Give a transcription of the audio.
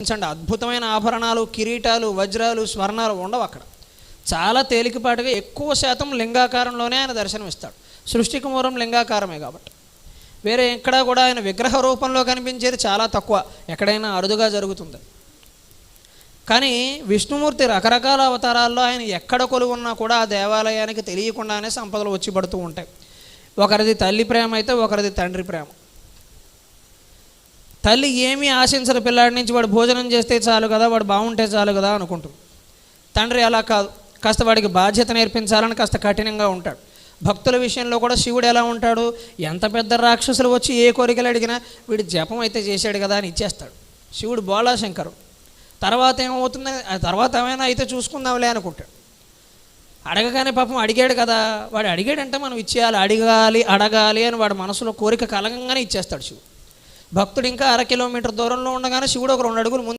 గమనించండి అద్భుతమైన ఆభరణాలు కిరీటాలు వజ్రాలు స్వర్ణాలు ఉండవు అక్కడ. చాలా తేలికపాటుగా ఎక్కువ శాతం లింగాకారంలోనే ఆయన దర్శనమిస్తాడు. సృష్టికి మూలం లింగాకారమే కాబట్టి. వేరే ఎక్కడా కూడా ఆయన విగ్రహ రూపంలో కనిపించేది చాలా తక్కువ. ఎక్కడైనా అరుదుగా జరుగుతుంది. కానీ విష్ణుమూర్తి రకరకాల అవతారాల్లో ఆయన ఎక్కడ కొలువున్నా కూడా ఆ దేవాలయానికి తెలియకుండానే సంపదలు వచ్చి పడుతూ ఉంటాయి. ఒకరిది తల్లి ప్రేమ అయితే ఒకరిది తండ్రి ప్రేమ. తల్లి ఏమీ ఆశించరు పిల్లాడి నుంచి వాడు భోజనం చేస్తే చాలు కదా వాడు బాగుంటే చాలు కదా అనుకుంటుంది. తండ్రి అలా కాదు. కాస్త వాడికి బాధ్యత నేర్పించాలని కాస్త కఠినంగా ఉంటాడు. భక్తుల విషయంలో కూడా శివుడు ఎలా ఉంటాడు? ఎంత పెద్ద రాక్షసులు వచ్చి ఏ కోరికలు అడిగినా వీడు జపం అయితే చేశాడు కదా అని ఇచ్చేస్తాడు. శివుడు బోళాశంకరు తర్వాత ఏమవుతుంది? ఆ తర్వాత ఏమైనా అయితే చూసుకుందాంలే అనుకుంటాడు. అడగగానే పాపం అడిగాడు కదా. వాడు అడిగాడంటే మనం ఇచ్చేయాలి అడగాలి అడగాలి అని వాడు మనసులో కోరిక కలగంగానే ఇచ్చేస్తాడు శివుడు. భక్తుడు ఇంకా అర కిలోమీటర్ దూరంలో ఉండగానే శివుడు ఒక రెండు అడుగులు ముందు